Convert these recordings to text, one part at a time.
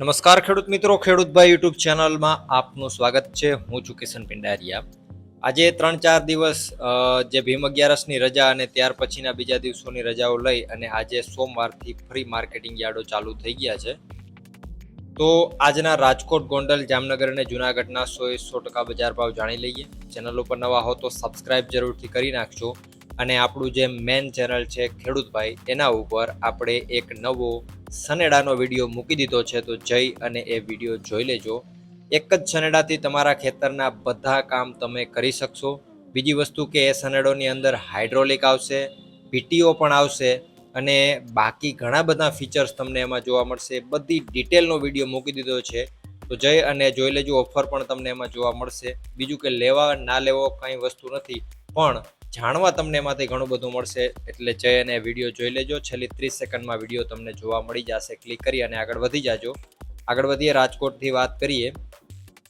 નમસ્કાર ખેડૂત મિત્રો ખેડૂતભાઈ યુટ્યુબ ચેનલમાં આપનું સ્વાગત છે. હું છું કિશન પિંડારિયા. આજે ત્રણ ચાર દિવસ જે ભીમ અગિયારસની રજા અને ત્યાર પછીના બીજા દિવસોની રજાઓ લઈ અને આજે સોમવારથી ફ્રી માર્કેટિંગ યાર્ડો ચાલુ થઈ ગયા છે. તો આજના રાજકોટ, ગોંડલ, જામનગર અને જુનાગઢના સો એ સો ટકા બજાર ભાવ જાણી લઈએ. ચેનલ ઉપર નવા હો તો સબસ્ક્રાઇબ જરૂરથી કરી નાખજો. અને આપણું જે મેન ચેનલ છે ખેડૂતભાઈ એના ઉપર આપણે એક નવો સનેડાનો વીડિયો મૂકી દીધો છે, તો જઈ અને એ વીડિયો જોઈ લેજો. એક જ સનેડાથી તમારા ખેતરના બધા કામ તમે કરી શકશો. બીજી વસ્તુ કે એ સનેડોની અંદર હાઇડ્રોલિક આવશે, પીટીઓ પણ આવશે અને બાકી ઘણા બધા ફીચર્સ તમને એમાં જોવા મળશે. બધી ડિટેલનો વીડિયો મૂકી દીધો છે, તો જઈ અને જોઈ લેજો. ઓફર પણ તમને એમાં જોવા મળશે. બીજું કે લેવા, ના લેવો કંઈ વસ્તુ નથી. પણ જાણવા તમને એમાંથી ઘણું બધું મળશે, એટલે જઈ અને વીડિયો જોઈ લેજો. છેલ્લી ત્રીસ સેકન્ડમાં વીડિયો તમને જોવા મળી જશે. ક્લિક કરી અને આગળ વધી જાજો. આગળ વધીએ, રાજકોટથી વાત કરીએ.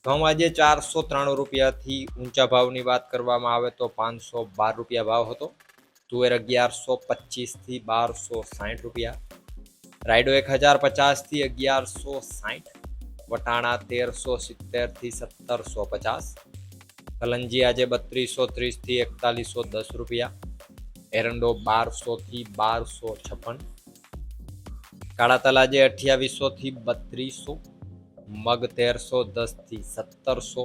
ઘઉં આજે ચારસો ત્રાણું રૂપિયાથી ઊંચા ભાવની વાત કરવામાં આવે તો પાંચસો બાર રૂપિયા ભાવ હતો. તુવેર અગિયારસો પચીસથી બારસો સાઠ રૂપિયા. રાયડો એક હજાર પચાસથી અગિયારસો સાઠ. વટાણા તેરસો સિત્તેરથી સત્તરસો પચાસ. કલંજી આજે બત્રીસો ત્રીસથી એકતાલીસો દસ રૂપિયા. એરંડો બારસોથી બારસો છપ્પન. કાળા તલ આજે અઠ્યાવીસોથી બત્રીસો. મગ તેરસો દસથી સત્તરસો.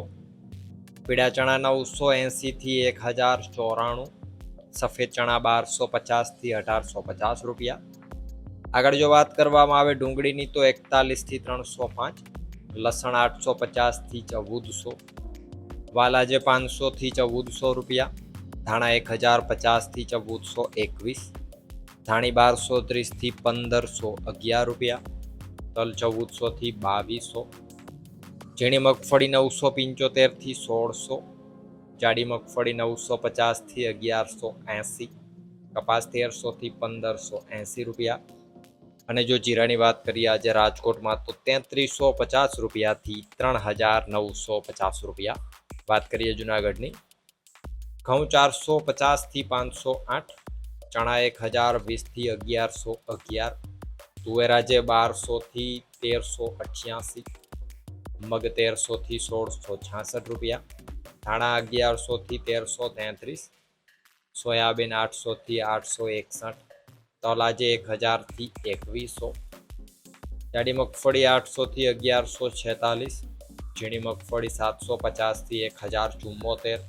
પીળા ચણા નવસો એંસીથી એક હજાર ચોરાણું. સફેદ ચણા બારસો પચાસથી અઢારસો પચાસ રૂપિયા. આગળ જો વાત કરવામાં આવે ડુંગળીની તો એકતાલીસથી ત્રણસો પાંચ. લસણ આઠસો પચાસથી ચૌદસો. વાલાજે પાંચસોથી ચૌદસો રૂપિયા, ધાણા એક હજાર પચાસથી ચૌદસો એકવીસ, ધાણી બારસો ત્રીસથી પંદરસો અગિયાર રૂપિયા, તલ ચૌદસોથી બાવીસો, ઝીણી મગફળી નવસો પંચોતેરથી સોળસો, જાડી મગફળી નવસો પચાસથી અગિયારસો એંસી, કપાસ તેરસોથી પંદરસો એંસી રૂપિયા. અને જો જીરાની વાત કરીએ આજે રાજકોટમાં તો તેત્રીસો પચાસ રૂપિયાથી ત્રણ હજાર નવસો પચાસ રૂપિયા. વાત કરીએ જુનાગઢની. ઘઉં ચારસો પચાસથી પાંચસો આઠ ચણા એક હજાર, વીસથી અગિયારસો અગિયાર તુવેરાજે બારસોથી તેરસો અઠ્યાસી મગ તેરસોથી સોળસો છાસઠ રૂપિયા, ધાણા અગિયારસોથી તેરસો તેત્રીસ સોયાબીન આઠસોથી આઠસો એકસઠ તલાજે એક હજારથી એકવીસો, જાડી મગફળી આઠસોથી અગિયારસો છેતાલીસ ઝીણી મગફળી સાતસો પચાસથી એક હજાર ચુમ્મોતેર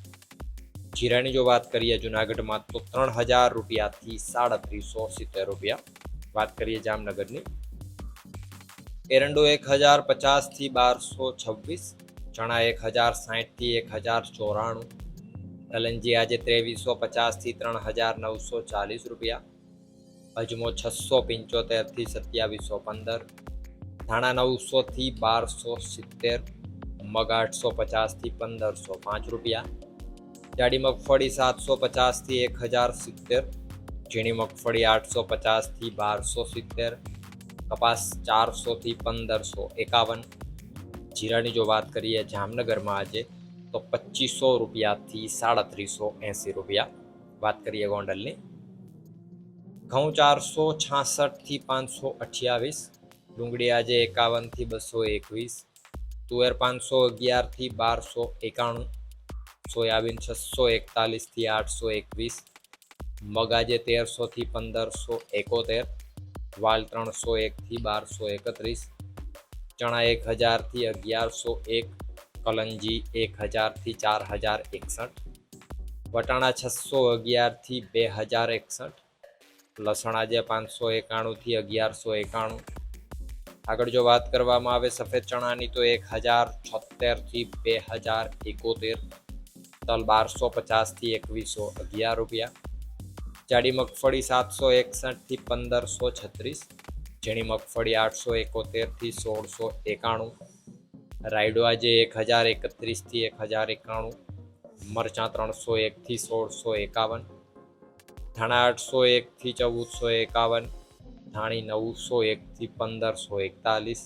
જીરાની જો વાત કરીએ જુનાગઢમાં, તો ત્રણ હજાર રૂપિયાથી સાડત્રીસો સિત્તેર રૂપિયા. વાત કરીએ જામનગરની. એરંડો એક હજાર પચાસથી બારસો છવ્વીસ, ચણા એક હજાર સાહીઠથી એક હજાર ચોરાણું કલંજી આજે ત્રેવીસો પચાસથી ત્રણ હજાર નવસો ચાલીસ રૂપિયા, અજમો છસો પંચોતેરથી સત્યાવીસો પંદર, ધાણા નવસોથી બારસો સિત્તેર મગ આઠસો પચાસથી પંદરસો, પાંચ રૂપિયા. જાડી મગફળી સાતસો પચાસથી એક હજાર સિત્તેર. ઝીણી મગફળી આઠસો પચાસથી બારસો સિત્તેર. કપાસ ચારસોથી પંદરસો એકાવન. જીરાની જો વાત કરીએ જામનગરમાં આજે, તો પચીસો રૂપિયાથી સાડત્રીસો એંસી રૂપિયા. વાત કરીએ ગોંડલની. ઘઉં ચારસો છાસઠથી પાંચસો અઠ્યાવીસ. ડુંગળી આજે એકાવનથી બસો એકવીસ. તુવેર પાંચસો અગિયારથી બારસો એકાણું, સોયાબીન છસો એકતાલીસથી આઠસો એકવીસ, મગાજે તેરસોથી પંદરસો એકોતેર, વાલ ત્રણસો એકથી બારસો એકત્રીસ, ચણા એક હજારથી અગિયારસો એક, કલંજી એક હજારથી ચાર હજાર એકસઠ, વટાણા છસો અગિયારથી બે હજાર એકસઠ, લસણા જે પાંચસો એકાણુંથી અગિયારસો એકાણું આગળ જો વાત કરવામાં આવે સફેદ ચણાની, તો એક હજાર છોતેરથી બે હજાર એકોતેર તલ બારસો પચાસથી એકવીસો અગિયાર રૂપિયા. જાડી મગફળી સાતસો એકસઠથી પંદરસો છત્રીસ, ઝીણી મગફળી આઠસો એકોતેરથી સોળસો એકાણું, રાયડો આજે એક હજાર એકત્રીસથી એક હજાર એકાણું, મરચાં ત્રણસો એકથી સોળસો એકાવન, ધાણા આઠસો એકથી ચૌદસો એકાવન ધાણી નવસો એકથી પંદરસો એકતાલીસ,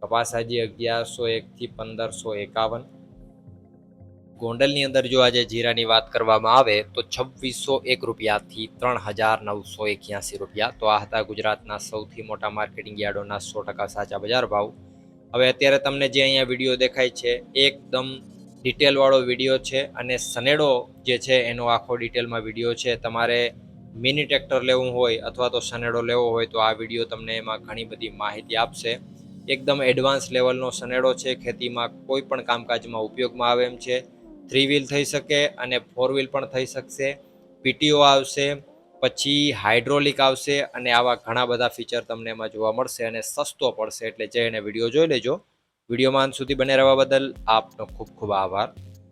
કપાસાજી અગિયારસો એકથી પંદરસો એકાવન. ગોંડલની અંદર જો આજે જીરાની વાત કરવામાં આવે તો છવ્વીસો એક રૂપિયાથી ત્રણ હજાર નવસો એક્યાસી રૂપિયા. તો આ હતા ગુજરાતના સૌથી મોટા માર્કેટિંગ યાર્ડોના સો ટકા સાચા બજાર ભાવ. હવે અત્યારે તમને જે અહીંયા વીડિયો દેખાય છે, એકદમ ડિટેલવાળો વીડિયો છે અને સનેડો જે છે, એનો આખો ડિટેલમાં વીડિયો છે. તમારે મિની ટ્રેક્ટર લેવું હોય અથવા તો સનેડો લેવો હોય તો આ વીડિયો તમને એમાં ઘણી બધી માહિતી આપશે. એકદમ એડવાન્સ લેવલનો સનેડો છે. ખેતીમાં કોઈ પણ કામકાજમાં ઉપયોગમાં આવે એમ છે. થ્રી વ્હીલ થઈ શકે અને ફોર વ્હીલ પણ થઈ શકશે. પીટીઓ આવશે, પછી હાઇડ્રોલિક આવશે અને આવા ઘણા બધા ફીચર તમને એમાં જોવા મળશે અને સસ્તો પડશે. એટલે જઈને વીડિયો જોઈ લેજો. વિડીયોમાં અંત સુધી બને રહેવા બદલ આપનો ખૂબ ખૂબ આભાર.